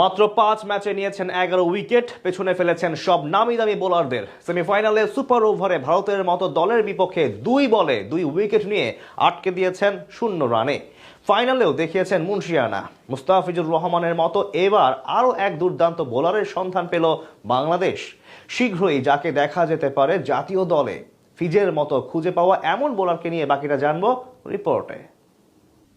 মাত্র পাঁচ ম্যাচে নিয়েছেন এগারো উইকেট, পেছনে ফেলেছেন সব নামি দামি বোলারদের। সেমিফাইনালে সুপার ওভারে ভারতের মতো দলের বিপক্ষে দুই বলে দুই উইকেট নিয়ে আটকে দিয়েছেন শূন্য রানে। ফাইনালেও দেখিয়েছেন মুন্সিয়ানা। মুস্তাফিজুর রহমানের মতো এবার আরও এক দুর্দান্ত বোলারের সন্ধান পেল বাংলাদেশ। শীঘ্রই যাকে দেখা যেতে পারে জাতীয় দলে। ফিজের মতো খুঁজে পাওয়া এমন বোলারকে নিয়ে বাকিটা জানব রিপোর্টে।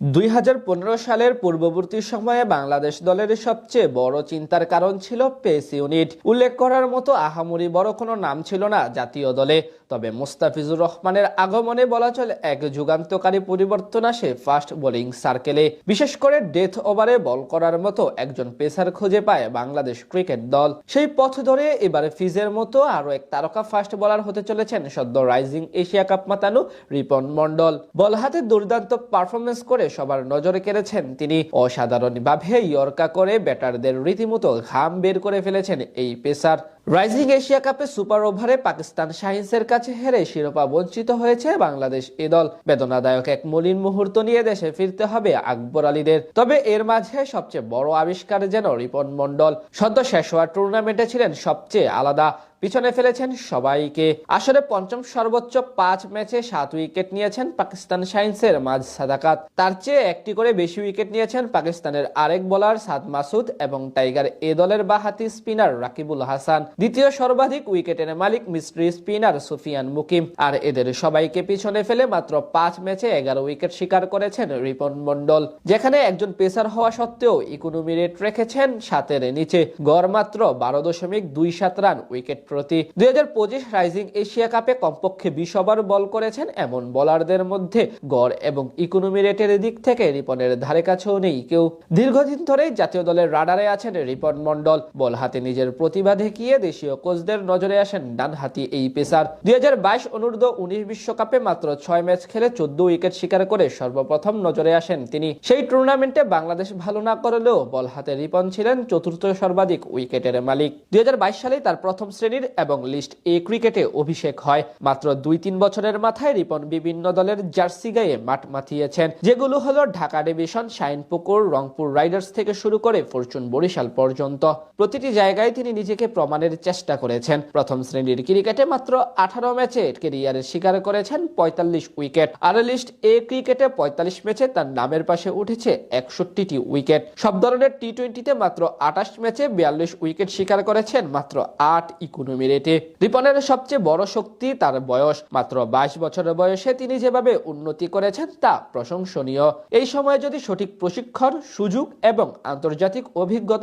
দুই হাজার পনেরো সালের পূর্ববর্তী সময়ে বাংলাদেশ দলের সবচেয়ে বড় চিন্তার কারণ ছিল পেস ইউনিট। উল্লেখ করার মতো আহামরি বড় কোনো নাম ছিল না জাতীয় দলে। তবে মুস্তাফিজুর রহমানের আগমনে বলা চলে এক যুগান্তকারী পরিবর্তন আসে ফাস্ট বোলিং সার্কেলে। বিশেষ করে ডেথ ওভারে বল করার মতো একজন পেসার খুঁজে পায় বাংলাদেশ ক্রিকেট দল। সেই পথ ধরে এবারে ফিজের মতো আরও এক তারকা ফাস্ট বোলার হতে চলেছেন সদ্য রাইজিং এশিয়া কাপ মাতানো রিপন মন্ডল বল হাতে দুর্দান্ত পারফরমেন্স করে সবার নজরে কেড়েছেন তিনি। অসাধারণভাবে ইয়র্কা করে ব্যাটারদের রীতিমতো ঘাম বের করে ফেলেছেন এই পেসার। রাইজিং এশিয়া কাপে সুপার ওভারে পাকিস্তান শাহিন্সের কাছে হেরে শিরোপা বঞ্চিত হয়েছে বাংলাদেশ এ দল। বেদনাদায়ক এক মলিন মুহূর্ত নিয়ে দেশে ফিরতে হবে আকবর আলীদের। তবে এর মাঝে সবচেয়ে বড় আবিষ্কার যেন রিপন মন্ডল সদ্য শেষ হওয়া টুর্নামেন্টে ছিলেন সবচেয়ে আলাদা। পিছনে ফেলেছেন সবাইকে। আসলে পঞ্চম সর্বোচ্চ পাঁচ ম্যাচে সাত উইকেট নিয়েছেন পাকিস্তান সাইন্সের মাঝ সাদাকাত। তার চেয়ে একটি করে বেশি উইকেট নিয়েছেন পাকিস্তানের আরেক বোলার সাদ মাসুদ এবং টাইগার এ দলের বাহাতি স্পিনার রাকিবুল হাসান। দ্বিতীয় সর্বাধিক উইকেটের মালিক মিস্ট্রি স্পিনার সুফিয়ান মুকিম। আর এদের সবাইকে পিছনে ফেলে মাত্র পাঁচ ম্যাচে এগারো উইকেট শিকার করেছেন রিপন মন্ডল যেখানে একজন পেসার হওয়া সত্ত্বেও ইকোনমি রেট রেখেছেন সাতের নিচে। গড় মাত্র বারো দশমিক দুই সাত রান উইকেট প্রতি। দুই হাজার পঁচিশ রাইজিং এশিয়া কাপে কমপক্ষে বিশ ওভার বল করেছেন এমন বোলারদের মধ্যে গড় এবং ইকোনমি রেটের দিক থেকে রিপনের ধারে কাছেও নেই কেউ। দীর্ঘদিন ধরেই জাতীয় দলের রাডারে আছেন রিপন মন্ডল বল হাতে নিজের প্রতিভা দেখিয়ে দেশীয় কোচদের নজরে আসেন ডান হাতি এই পেসার। দুই হাজার বাইশ অনূর্ধ্ব উনিশ বিশ্বকাপে মাত্র ছয় ম্যাচ খেলে চোদ্দ উইকেট শিকার করে সর্বপ্রথম নজরে আসেন তিনি। সেই টুর্নামেন্টে বাংলাদেশ ভালো না করলেও বল হাতে রিপন ছিলেন চতুর্থ সর্বাধিক উইকেটের মালিক। দুই সালে তার প্রথম শ্রেণির এবং লিস্ট এ ক্রিকেটে অভিষেক হয়। মাত্র দুই তিন বছরের মাথায় রিপন বিভিন্ন দলের জার্সি গায়ে মাঠ মাথিয়েছেন যেগুলো হলো ঢাকা ডিভিশন শাইনপুকুর রংপুর রাইডার্স থেকে শুরু করে ফরচুন বরিশাল পর্যন্ত। প্রতিটি জায়গায় তিনি নিজেকে প্রমাণের চেষ্টা করেছেন। প্রথম শ্রেণির ক্রিকেটে মাত্র আঠারো ম্যাচে ক্যারিয়ারের শিকার করেছেন পঁয়তাল্লিশ উইকেট। আর লিস্ট এ ক্রিকেটে পঁয়তাল্লিশ ম্যাচে তার নামের পাশে উঠেছে একষট্টিটি উইকেট। সব ধরনের টি টোয়েন্টিতে মাত্র আঠাশ ম্যাচে বিয়াল্লিশ উইকেট শিকার করেছেন মাত্র আট ইকোনমি রেটে রিপনের সবচেয়ে বড় শক্তি তার বয়স। মাত্র বাইশ বছরের বয়সে তিনি যেভাবে উন্নতি করেছেন তা প্রশংসনীয়। এই সময়ে যদি সঠিক প্রশিক্ষণ, সুযোগ এবং আন্তর্জাতিক অভিজ্ঞতা